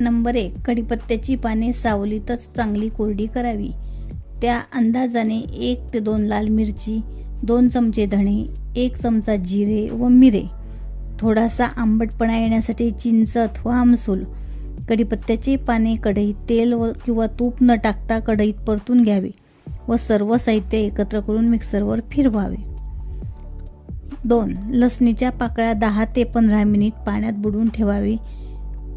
Number एक कढीपत्त्याची पाने सावलीतच चांगली कोरडी करावी. त्या अंदाजाने एक ते दोन लाल मिरची दोन चमचे धणे एक चमचा जिरे व मिरे. थोडासा आंबटपणा येण्यासाठी चिंच अथवा आमसूल. कडीपत्त्याची पाने कढईत तेल व किंवा तूप न टाकता कढईत परतून घ्यावे व सर्व साहित्य एकत्र करून मिक्सरवर फिरवावे. दोन लसणीच्या पाकळ्या दहा ते पंधरा मिनिट पाण्यात बुडवून ठेवावी.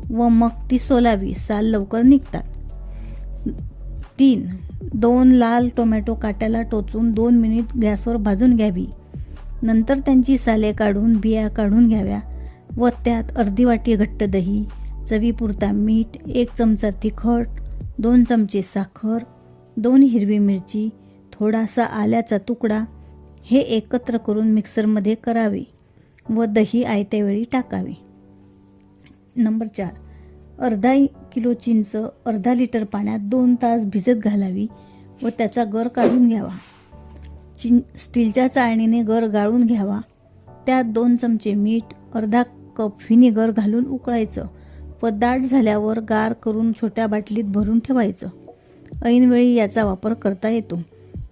व मग ती सोलावी साल लवकर निघतात. तीन दोन लाल टोमॅटो काट्याला टोचून दोन मिनिट गॅसवर भाजून घ्यावी. नंतर त्यांची साले काढून बिया काढून घ्याव्या व त्यात अर्धी वाटी घट्ट दही चवीपुरता मीठ एक चमचा तिखट दोन चमचे साखर दोन हिरवी मिरची थोडासा आल्याचा तुकडा हे एकत्र करून मिक्सरमध्ये करावे व दही आयत्यावेळी टाकावे. नंबर चार अर्धा किलो चिंच अर्धा लिटर पाण्यात दोन तास भिजत घालावी व त्याचा गर काढून घ्यावा. चिं स्टीलच्या चाळणीने गर गाळून घ्यावा. त्यात दोन चमचे मीठ अर्धा कप व्हिनेगर घालून उकळायचं. व दाट झाल्यावर गार करून छोट्या बाटलीत भरून ठेवायचं. ऐनवेळी याचा वापर करता येतो.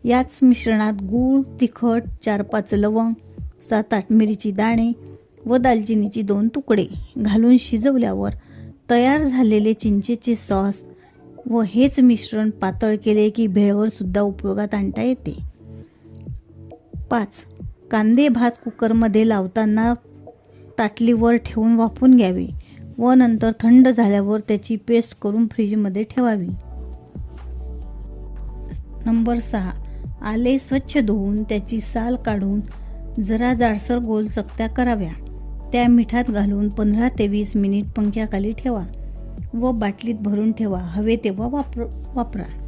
याच मिश्रणात गूळ तिखट चार पाच लवंग सात आठ मिरीची दाणे व दालचिनीची दोन तुकडे घालून शिजवल्यावर तयार झालेले चिंचेचे सॉस व हेच मिश्रण पातळ केले की भेळवर सुद्धा उपयोगात आणता येते. पाच. कांदे भात कुकरमध्ये लावताना ताटलीवर ठेवून वाफून घ्यावे व नंतर थंड झाल्यावर त्याची पेस्ट करून फ्रीजमध्ये ठेवावी. नंबर सहा. आले स्वच्छ धुवून त्याची साल काढून जरा जाडसर गोल चकत्या कराव्या. त्या मिठात घालून पंधरा ते वीस मिनिट पंख्याखाली ठेवा व बाटलीत भरून ठेवा. हवे तेव्हा वापर वापरा.